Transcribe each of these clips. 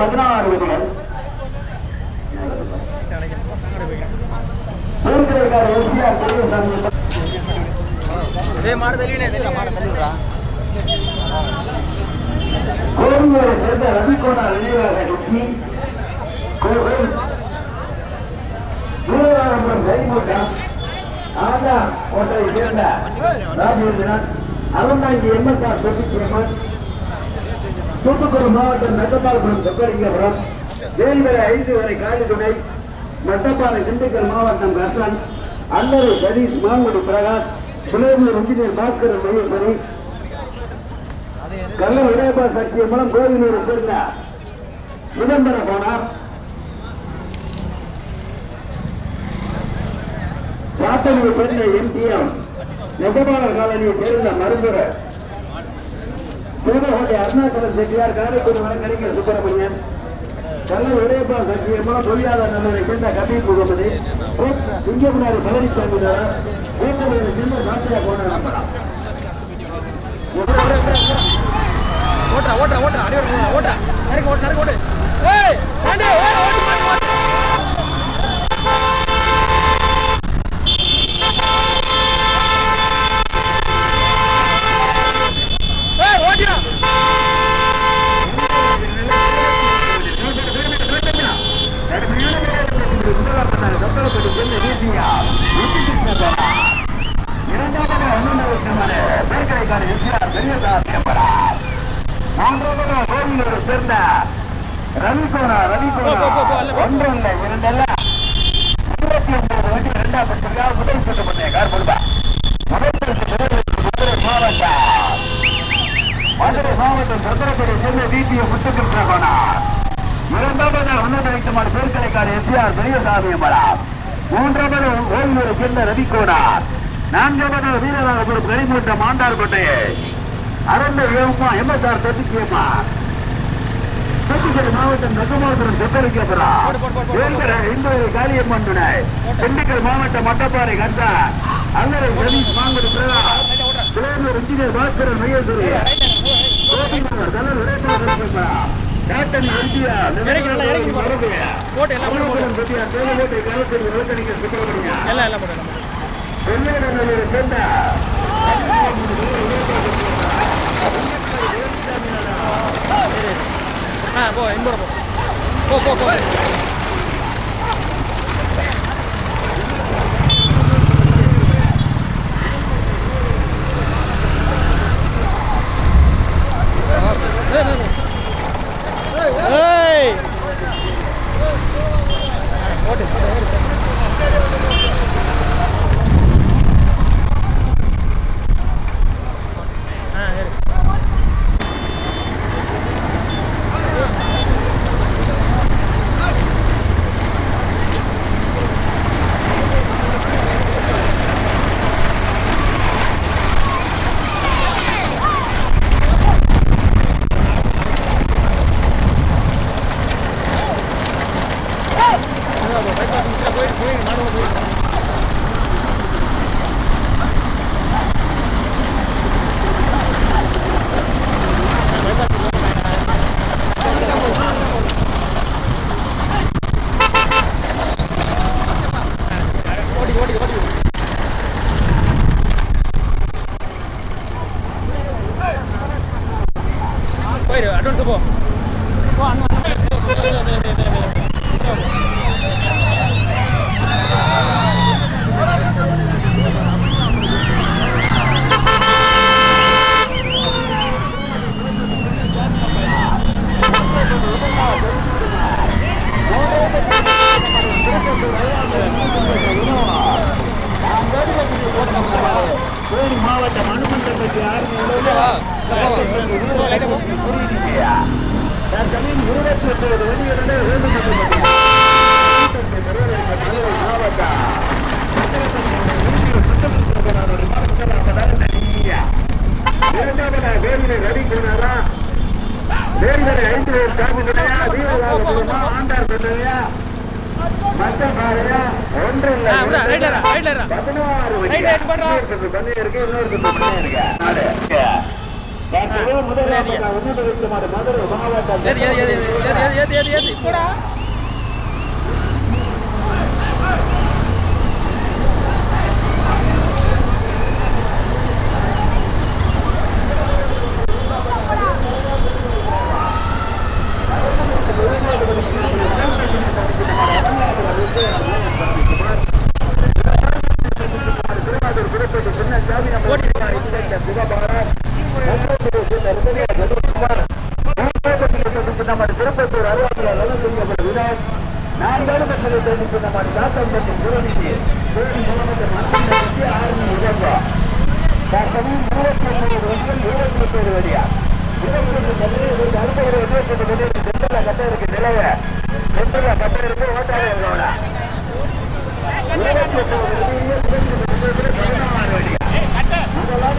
பதினாறு விதிகள் கோவிலூரை சேர்ந்த ரவிகோடா நினைவாக சுற்றி கோவில். வீரராமபுரம் கைமுகம் ஆதா கோட்டையை சேர்ந்த ராஜேந்திரன். எம்எஸ்ஆர் தூத்துக்குடி மாவட்டம் மெட்டப்பாளையம் சொக்கலிங்கபுரம் வேல்வரை ஐந்து வரை காலித்துணை நட்டப்பாறை திண்டுக்கல் மாவட்டம் கசன் அல்லறை சதீஷ் மாங்குடி பிரகாஷ் சுலேமூர் இன்ஜினியர் பாஸ்கர் மகேஸ்வரி கல்லூர் இளையபா சக்தியின் மூலம் கோவிலூர் சேர்ந்த சிதம்பர போனார். சாத்தனூர் பெண்ணை எம்டிஎம் நெகபால காலனியை சேர்ந்த மருந்துரை. சிவகோட்டை அருணாச்சலம் செட்டியார் காரைக்குடி வழக்கறிஞர் சுப்பிரமணியன். கல்லூர் இளையபா சக்தியின் தொழிலாளர் நலனை சேர்ந்த கபீர் முகமது சிங்கமுனாரி பழனிசாமி கூட்டமைப்பு சின்ன சாத்தியா போன நம்பலாம் ஓட்டுறா ஓட்டுறா ஓட்டுறா அடி ஓட்டுறா ஓட்டுறா நறுக்கு ஓட்டு நறுக்கு ஓட்டு ஏய் ஆண்டி ஓடு ஓட்டு மாட்டு ஓட்டு ஏய் ஓட்டியா சேர்ந்த ரவிகோணா ரவிகோணா போ, போ, போ, அல்ல, போ. ஒன்று இல்லை இரண்டல்ல இருபத்தி ஒன்பது வண்டி இரண்டாம் பட்சத்திற்காக முதல் சுற்று பண்ண கார் கொடுப்பா முதல் சுற்று முதலிற்கு மதுரை மாவட்டம் மதுரை மாவட்டம் சந்திரப்படி சேர்ந்த டிபிஓ முத்துகிருஷ்ணகோணா இரண்டாவது உன்னத வைக்குமாறு பேர்கலைக்கார எஸ்ஆர் பெரியசாமி மூன்றாவது ஓய்வூரை சேர்ந்த ரவிகோணா நான்காவது வீரராகபுரம் கரிமூட்டம் ஆண்டார்கோட்டையை அரண்ட ஏமா எம்எஸ்ஆர் தொட்டிக்கியம்மா தூத்துக்குடி மாவட்டம் நெகமாபுரம் தெப்பரிக்கப்புறம் வேல்கர காளியம்மன் துணை திண்டுக்கல் மாவட்டம் மட்டப்பாறை கண்டா அல்லரை சதீஷ் மாங்குடி பிரதா. துளையனூர் இன்ஜினியர் பாஸ்கரன் மையத்துறை. கோபிநகர் தலைவர் கேப்டன் போ. போட்டு எல்லாம் எல்லாம் எல்லாம் போட்டு ஆ போ இந்த போ போ போ. இப்படா What do you திருப்பத்தூர் அருவாசியில் நல்ல செய்யப்பட்ட விநாயகர் நான் தான் சொல்லிட்டு நம்ம தாத்தம் பண்ணி குரலிலேயே ஆறு உதவா தசமும் இருபத்தி ஒன்பது வருஷம் இருபத்தி ஒன்பது வழியா இருபத்தி ஒன்று மதுரை ஒரு அறுபது இருபத்தி ஒன்று மதுரை சென்டர்ல கட்ட. இருக்கு நிலவ சென்டர்ல கட்ட இருக்கு ஓட்டாக இருக்கோட இருபத்தி ஒன்பது வழியா பதினாறு வழியா முதலாக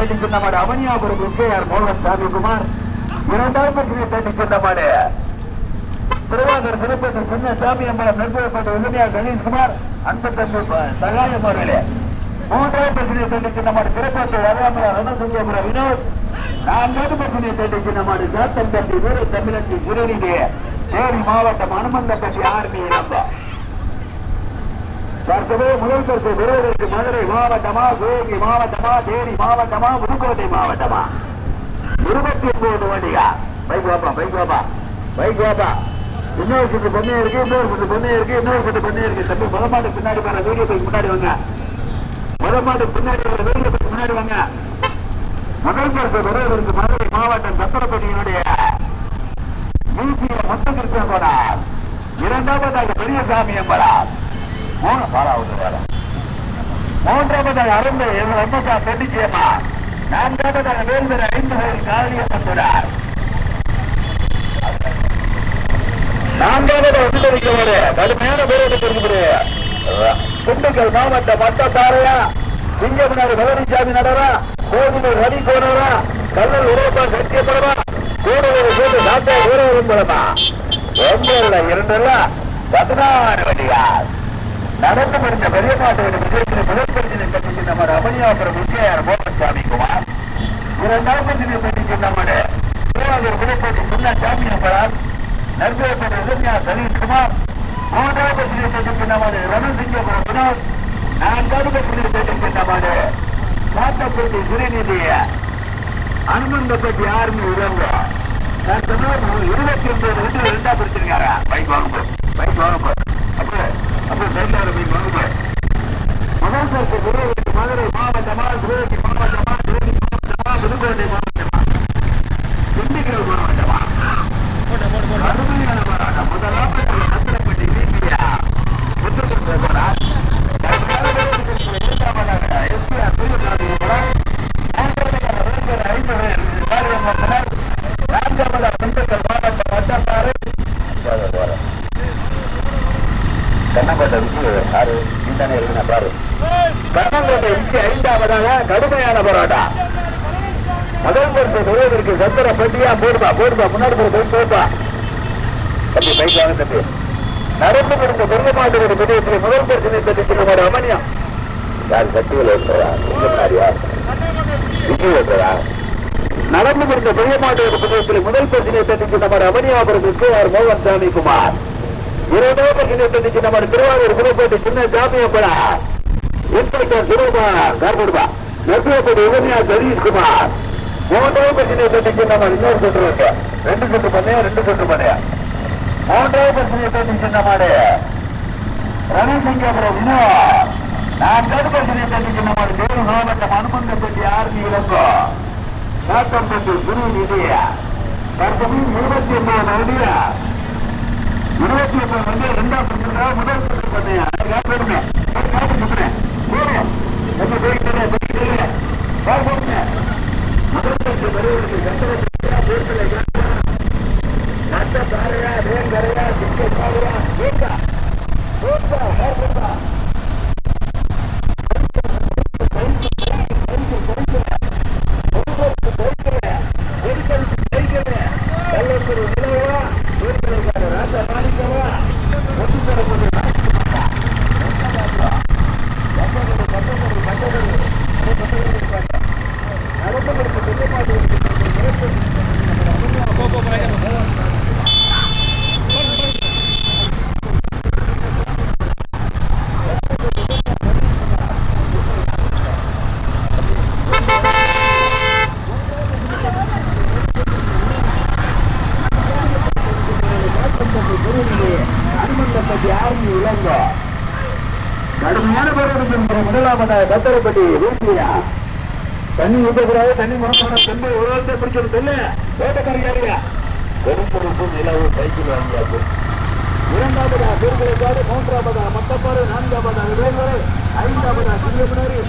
தேடி சென்றமாடு அவனியாபுரம் கே ஆர் மோகன் சாமிகுமார். இரண்டாம் பற்றினை தேடி சென்றமாடு திருவாதர் சிறப்பத்தில் சின்ன சாமி அம்மரம் நண்பர்களப்பட்ட உதவியா கணேஷ்குமார் அன்பத்தம்பு சகாயம் அவர்களே மூன்றாம் பற்றினை தேடி சென்றமாடு திருப்பத்தூர் அருகாமலா ரணசுங்கபுரம் வினோத். நான்காவது பற்றினை தேடி சென்றமாடு சாத்தம்பட்டி வீர தமிழச்சி சிறுநீதி தேனி மாவட்டம் அனுமந்தப்பட்டி ஆர்மி இழந்த தற்போது முதல் பரிசு பெறுவதற்கு மதுரை மாவட்டமா சிவகங்கை மாவட்டமா தேனி மாவட்டமா புதுக்கோட்டை மாவட்டமா? இருபத்தி ஒன்பது வண்டியா? பைக் வாப்பா பைக் வாப்பா. பைக் வாப்பா. இன்னொரு சுட்டு பொண்ணே இருக்கு இன்னொரு சுட்டு பொண்ணே இருக்கு இன்னொரு சுட்டு பொண்ணே இருக்கு. தம்பி முத பின்னாடி வர வீடியோ பைக் முன்னாடி வாங்க. முத பின்னாடி வர வீடியோ பைக் முன்னாடி வாங்க. முதல் பரிசு பெறுவதற்கு மதுரை மாவட்டம் சத்திரப்பட்டியினுடைய நீச்சிய மொத்த கிருஷ்ணன் போனார். இரண்டாவதாக பெரியசாமி என்பதால் மூணு பாலாவது வேலை. மூன்றாவது அருந்து எங்கள் அம்மக்கா பெண்டிச்சியம்மா நான்காவது வேல்வர் ஐந்து காளியம்மன் நான்காவது வந்திருக்கிறோடு கடுமையான பேரோடு இருக்கிறது திண்டுக்கல் மாவட்ட பட்டத்தாரையா சிங்கமனார் பழனிசாமி நடரா கோவிலூர் ரவி கோனரா கல்லல் உருவப்பார் சத்தியப்படமா கூடுதல் கூட்டு சாப்பிட்ட வீரரும் படமா ஒன்பதுல இரண்டுல பதினாறு வண்டியார் நடந்து முடிந்த பெரிய நாட்டோட விஜயத்தில் முதல் பரிசிலை பற்றிக்கு நம்ம முக்கியார் மோகன் சாமி குமார் இரண்டாம் பரிசிலை பற்றிக்கு நம்முடைய திருவாரூர் குலப்பட்டி முன்னாள் சாமியப்பரால் நர்பேப்பட்ட இளைஞா சலீஷ்குமார் மூன்றாம் பரிசிலை பற்றிக்கு நம்முடைய ரணசிங்கபுரம் குணால் நான்காவது பரிசிலை பற்றிக்கு நம்முடைய காட்டப்பட்டி சிறுநிதிய அனுமந்தப்பட்டி ஆர்மி நான் சொன்ன இருபத்தி ஒன்பது ரெண்டு ரெண்டா பிடிச்சிருக்காரா பைக் வாங்க பைக் வாங்க அப்புறம் அப்போ சைட்டாடு போய் வாங்க மகாசாக்கு மதுரை மாவட்டமாக பத்திர பட்டியா? முன்னாடி போற பைக் போடுப்பா. தம்பி பைக் வாங்க நடந்து கொடுத்த பெரிய பெரியத்தில் முதல் பிரச்சனை பற்றி அமனியம் யார் சக்திகள் நடந்து கொடுத்த பெரிய மாட்டோட பிரதேசத்தில் முதல் பிரச்சனை தட்டிக்கு நம்ம அமனியாபுரத்துக்கு அவர் மோகன் சாமி குமார். இரண்டாவது பிரச்சனை தட்டிக்கு நம்ம திருவாரூர் குணப்பேட்டை சின்ன ஜாமியப்படா இன்ஸ்பெக்டர் சுரகுமார் கார்படுபா நெட்வொர்க் உபன்யா சதீஷ்குமார் மூன்றாவது பிரச்சனையை தொட்டிக்கு நம்ம இன்னொரு சொட்டு இருக்கு. ரெண்டு சொட்டு பண்ணையா ரெண்டு சொட்டு பண்ணையா மூன்றாவது பிரச்சனையை தொட்டிக்கு நம்மளே ரவி சிங் அப்புறம் இன்னும். நான்காவது பிரச்சனையை தொட்டிக்கு நம்ம வேறு மாவட்டம் அனுமந்த தொட்டி ஆர்மி இழந்தோ நாட்டம் தொட்டு குரு நிதிய தற்போது இருபத்தி ஒன்பது மணியில இருபத்தி ஒன்பது மணி ரெண்டாம் பிரச்சனை. முதல் சொட்டு பண்ணையா பெருமை முதலாவதாக கத்தரப்பட்டி வீசியா தண்ணி ஊற்றக்கூடாது தண்ணி முறக்கூடாது செம்பு ஒரு வருஷத்தை பிடிச்சது நிலவு சைக்கிள் வாங்கியாச்சு இரண்டாவதா மூன்றாவதா நான்காவதா ஐந்தாவதா சிங்கமுனரி.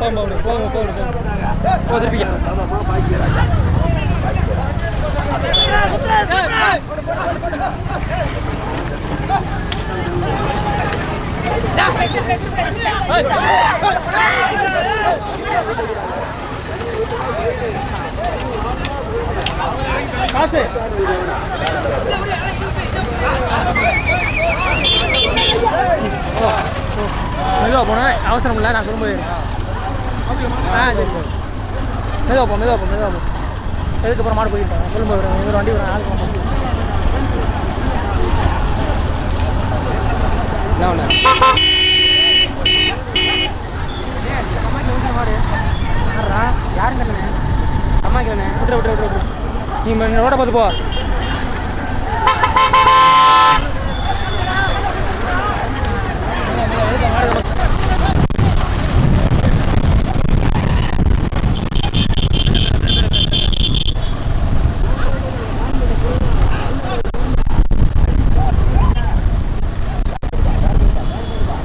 போங்க, போங்க, போங்க, போங்க, போங்க. காசு மெதுவா போனேன் அவசரம் இல்லை நான் சொல்லும்போது ஆ சரி சரி மெதுவா போ மெதுவா போ மெதுவா போ எதுக்கப்புறம் மாடு போயிட்டேன் சொல்லும்போது வரும். வண்டி வரும் ஆளுக்கு வரும். என்ன ஒன்று மாடு. ஆடுறா யாரும் கண்ணே அம்மா கேளு விட்டுரு விட்டுரு விட்டுரு விட்டுரு. நீ ரோட பார்த்து போ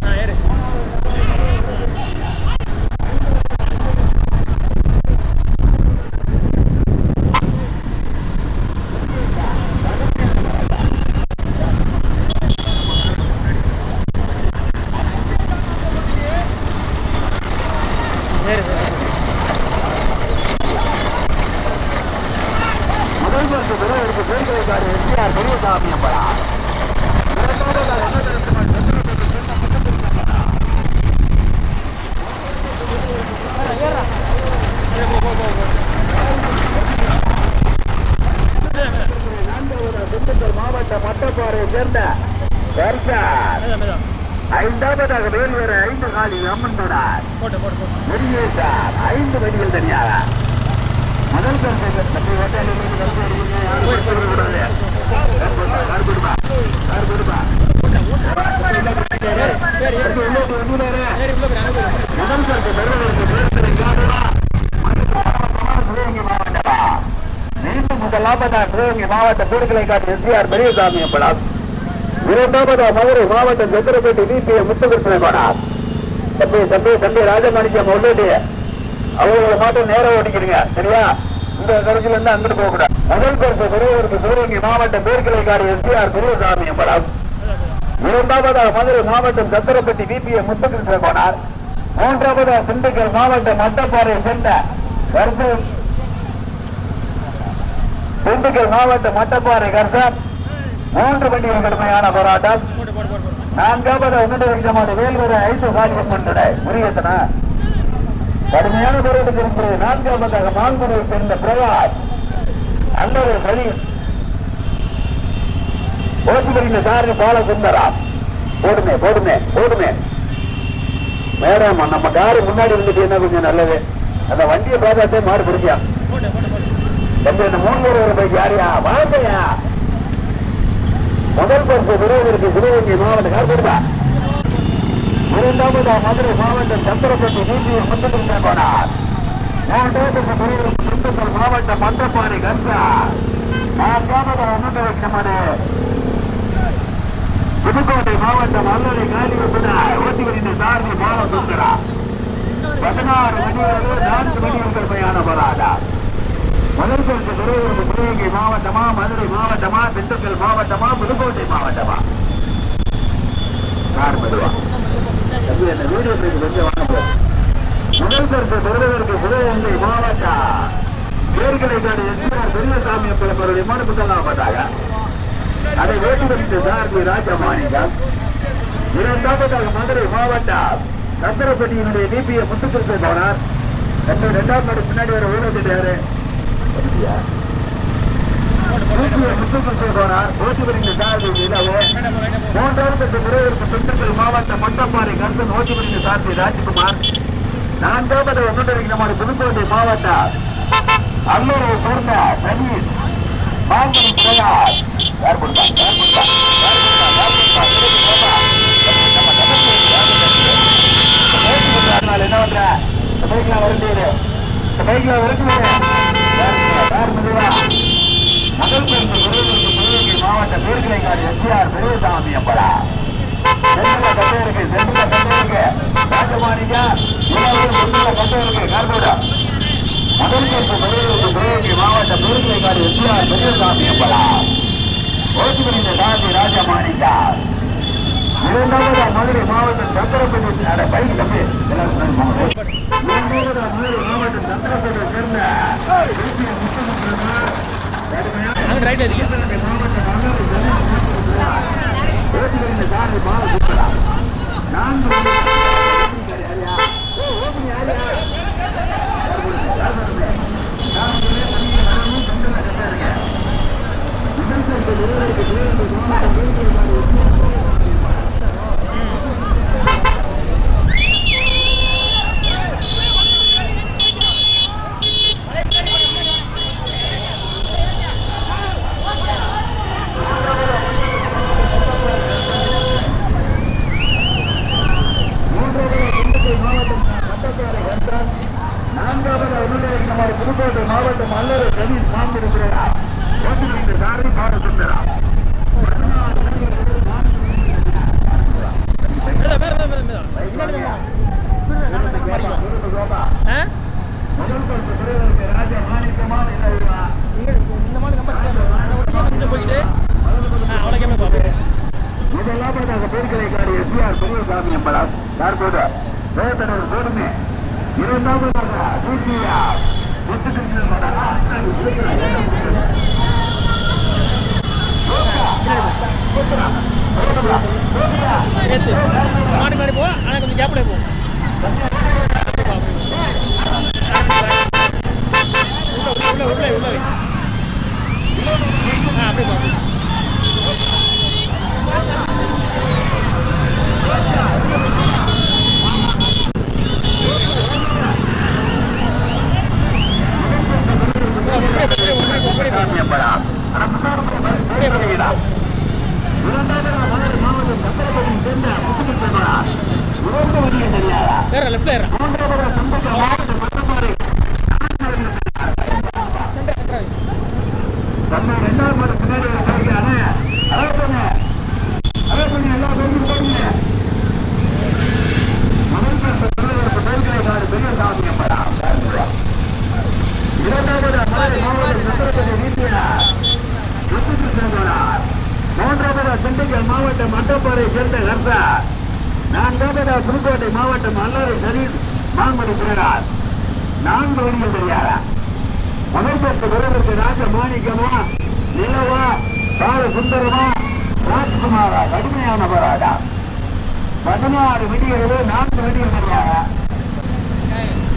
ஆ ஏறு ஏறு ஏறு. முதல் பெருக்குறைக்காடு எஸ்டிஆர் பெரியசாமி போ திண்டுக்கல் மாவட்ட மட்டப்பாறையை சேர்ந்த ஐந்தாவதாக வேல்வேறு ஐந்து காலி அம்மன் தொடர் ஐந்து வடிகள் தனியாக முதல் கருத்தை தப்பி ஓட்டாளிகளுக்கு கருத்து யாரும் போய் சொல்லக்கூடாது கருப்பிடுமா கருப்பிடுமா ஏறு முதல் கருத்து மாவட்ட காட்டு எஸ்ஆர் பெரியசாமி இரண்டாவதா மதுரை மாவட்டம் சத்திரப்பேட்டை விபிஏ தம்பி தம்பி தம்பி ராஜமாணிக்கம் உள்ளது அவங்களை மட்டும் நேரம் ஓட்டிக்கிறீங்க சரியா? இந்த கருத்துல இருந்து அங்கிட்டு போக கூடாது முதல் பரிசு பெறுவதற்கு சிவகங்கை மாவட்ட பேர்கிளைக்காடு எஸ்பிஆர் பெரியசாமி அம்பலம் இரண்டாவதா மதுரை மாவட்டம் சத்திரப்பட்டி விபிஏ முத்துகிருஷ்ண போனார். மூன்றாவதா திண்டுக்கல் மாவட்டம் மட்டப்பாறை சென்ற கருத்து திண்டுக்கல் மாவட்டம் மட்டப்பாறை கர்சன். மூன்று வண்டிகள் கடுமையான போராட்டம். நான்காவது உன்னத விதமான வேல்வரை ஐந்து சாதியம் கொண்டன. புரியத்தனா கடுமையான போராட்டத்தில் இருக்கிறது நான்காவதாக மாங்குடியை சேர்ந்த பிரகாஷ் அல்லது சரி ஓட்டுகளின் சாரணி பால சுந்தரம் போடுமே போடுமே போடுமே. மேடம் நம்ம காரு முன்னாடி இருந்துட்டீங்கன்னா கொஞ்சம் நல்லது? அந்த வண்டியை பார்த்தாத்தே மாறு பிடிச்சா போட்டு போட்டு இந்த மூணு பேர் ஒரு பைக் யாரியா? வாழ்க்கையா முதல் பரிசு விரைவிற்கு சிவகங்கை மாவட்ட கார்படுதா இரண்டாவது மதுரை மாவட்டம் சந்திரப்பட்டி நீதி முத்துக்கிருஷ்ண போனார் மூன்றாவது விரைவிற்கு திண்டுக்கல் மாவட்டம் மந்தப்பாறை கஞ்சா நான்காவது ஒன்று வைக்கப்படு புதுக்கோட்டை மாவட்டம் அல்லலை காலிவத்துடன் ஓட்டி வருகின்ற சாரதி பால சுந்தரா பதினாறு நான்கு மணிகள் பயண போராடா சிவகங்கை மாவட்டமா மதுரை மாவட்டமா திண்டுக்கல் மாவட்டமா புதுக்கோட்டை மாவட்டமா? மெதுவா. தம்பி அந்த வீடியோ பிரிவு கொஞ்சம் வாங்க முதல் பரிசு பெறுவதற்கு சிவகங்கை மாவட்டம் பேர்கலைக்காடு எஸ்ஆர் பெரியசாமி பிறப்பருடைய மனு முதலாவதாக அதை வேட்டு வைத்து சார்பி ராஜமாணிக்கம் இரண்டாவதாக மதுரை மாவட்டம் சந்திரப்பட்டியினுடைய டிபிஏ போனார் ரெண்டு ரெண்டாம் நாடு பின்னாடி வர ஊழல் போனார் வருகின்ற மூன்றாவது முறையிற்கு திண்டுக்கல் மாவட்டம் மட்டப்பாறை கருத்து ஓட்டு வருகின்ற சார்பி ராஜ்குமார். நான்காவது ஒன்றுடைய நம்முடைய புதுக்கோட்டை மாவட்ட அல்லூரை சேர்ந்த சதீஷ் மாங்கனி பிரயார் யார் கொடுத்தா? யார் கொடுத்தா? யார் நம்ம என்ன பண்ற பைக்ல வருது பைக்ல வருது முதல் மாவட்ட பேர்கிளைக்காடு எஸ்ஆர் பெரியசாமி அம்பலா சென்னையில கட்டை எஸ்ஆர் பெரியசாமி ஓட்டுமணிந்த இரண்டாவது மதுரை மாவட்டம் சந்திரப்பேட்டை பைக் தம்பி இரண்டாவது மதுரை மாவட்டம் சேர்ந்த முத்தமிழ் கடுமையான அங்கே ரைட் இருக்கு புதுக்கோட்டை மாவட்டம் அல்லது சதீஷ் மாந்திருக்கிறார் ஓட்டுநர் சாரி பாட சுந்தரா மேலே மேலே மேலே மேலே ஆ முதல் பரிசு பெறுவதற்கு ராஜா மாணிக்கமான இளைவா இந்த மாதிரி நம்பர் கொஞ்சம் போயிட்டு ஆ அவ்வளோக்கே பார்ப்போம் முதலாவதாக பேர்கலைக்காரி எஸ்ஆர் பெரியசாமி அம்பலம் தற்போது வேதனர் சோடுமே இரண்டாவதாக சூசியா முத்துகிருஷ்ணன் நேற்று மாடி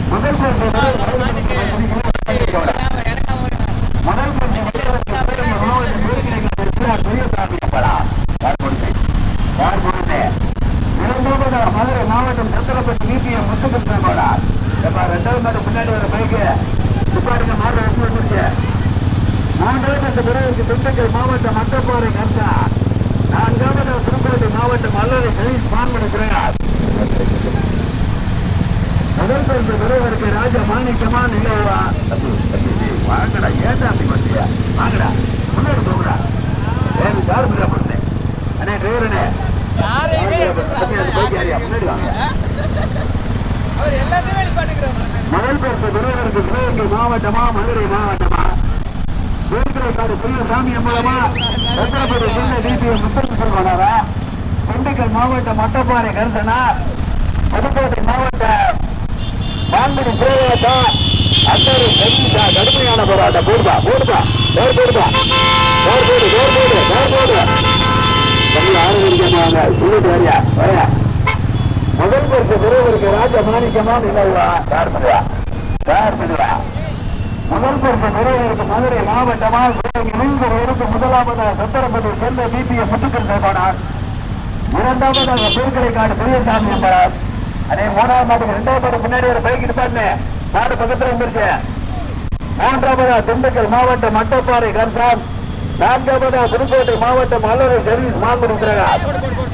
Thank you. பரிசு சிவகங்கை மாவட்டமா மதுரை மாவட்டமா? வேர்க்கடைக்காடு புதிய மூலமா அம்பலமா சின்ன டிபிஎம் முப்பத்தி சொல்வாரா திண்டுக்கல் மாவட்டம் மட்டப்பாறை கருத்தனா புதுக்கோட்டை மாவட்ட மாங்குடி சேவையத்தா அத்தனை சதீஷா கடுமையான போராட்டம். போடுதா போடுதா போர் போடுதா போர் போடு போர் போடு போர் போடு. தமிழ் ஆரோக்கியமாக சொல்லிட்டு வரியா வரையா. முதல் பரிசு பெறுவதற்கு ராஜ மாணிக்கமா நிலவுவா யார் யார் பண்ணுவா? முதல் பரிசு பெறுவதற்கு மதுரை மாவட்டமாக இணைந்து இருக்கு முதலாவதாக சத்திரப்பதி செல்ல பிபிஎம் முத்துக்கள் சேர்ப்பானார் இரண்டாவதாக பெருக்கலைக்காடு பெரியசாமி என்பார் அதே மூணாவது மாட்டுக்கு ரெண்டாவது முன்னாடி ஒரு பைக் இருப்பாருன்னு நாடு பக்கத்தில் வந்துருச்சு. மூன்றாவதா திண்டுக்கல் மாவட்டம் மட்டப்பாறை கன்சாம் நான்காவதா புதுக்கோட்டை மாவட்டம் மல்லரை சர்வீஸ் மாங்குடி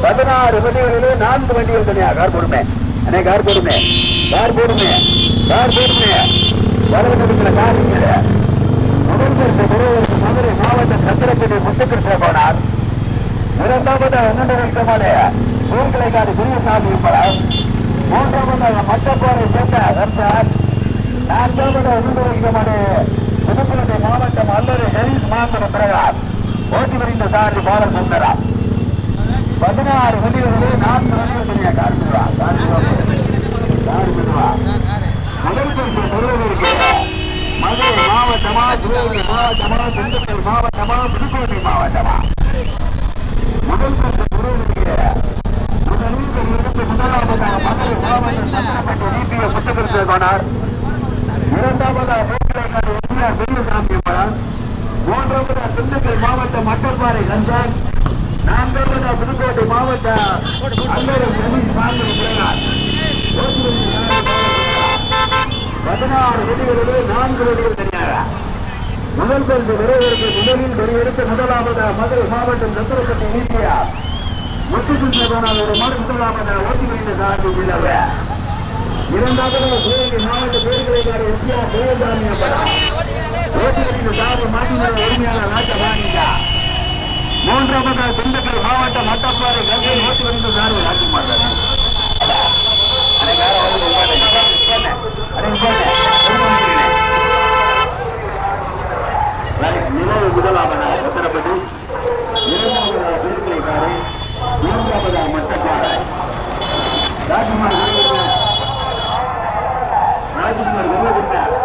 பதினாறு வண்டிகளிலே நான்கு வண்டிகள் தனியாக கார் போடுமே. அண்ணே கார் போடுமே. கார் போடுமே. கார் போடுமே வரவேற்கிற கார் இங்கே. முதல் பரிசு பெறுவதற்கு மதுரை மாவட்டம் சத்திரப்பேட்டை முத்துக்கிருஷ்ண போனார் இரண்டாவது இரண்டு லட்சமான குருசாமி என்பதால் மூன்றாவதாக மட்டப்பாறை சேர்ந்த ரம்சான் நான்காவது இரண்டு புதுக்கோட்டை மாவட்டம் அல்லது ஹெரிஸ் மாந்தன பிரகாஷ் ஓட்டி வருகின்ற சாரி பாலர் சுந்தரா பதினாறு வண்டிகளிலே நான்கு வண்டிகள் முதல் பரிசு பெறுவதற்கு மதுரை மாவட்டமா சிவகங்கை மாவட்டமா திண்டுக்கல் மாவட்டமா புதுக்கோட்டை மாவட்டமா முதல் பரிசு பெறுவதற்கு முதலில் இருந்து முதலாவதாக மதுரை மாவட்டம் சத்திரப்பட்டு நீட்டிய புத்தகத்தை கொண்டார் இரண்டாவதாக பேக்கிலேக்காடு எம்ஜிஆர் பெரியசாமி படம் மூன்றாவதாக திண்டுக்கல் மாவட்டம் மட்டப்பாறை கந்தன் நான்காவதாக புதுக்கோட்டை மாவட்டம் அல்லது சதீஷ் மாங்கல் பிரகாஷ் பதினாறு வெடிகளிலே நான்கு வெடிகள் தனியாரா முதல் பந்து விரைவிற்கு முதலில் பெரியெடுத்து முதலாவது மதுரை மாவட்டம் சத்திரப்பட்டி நீட்டியா முத்துக்குன்றதான ஒரு மாடு முதலாவதாக ஓட்டி வைத்த சார்பு உள்ளவ இரண்டாவதாக சிவகங்கை மாவட்ட பேருக்கலைக்கார எஸ்ஆர் ஜெயசாமி அப்படம் ஓட்டி வைத்த சார்பு மாட்டின உரிமையாளர் ராஜபாணிகா மூன்றாவதாக திண்டுக்கல் மாவட்டம் மட்டப்பாறை கங்கை ஓட்டி வைத்த சார்பு ராஜகுமார் நிலவு முதலாவதாக உத்தரப்பட்டு இரண்டாவதாக திருப்பிளைக்காரு மூன்றாவதாக மட்டக்கார ராஜ்குமார் ராஜ்குமார்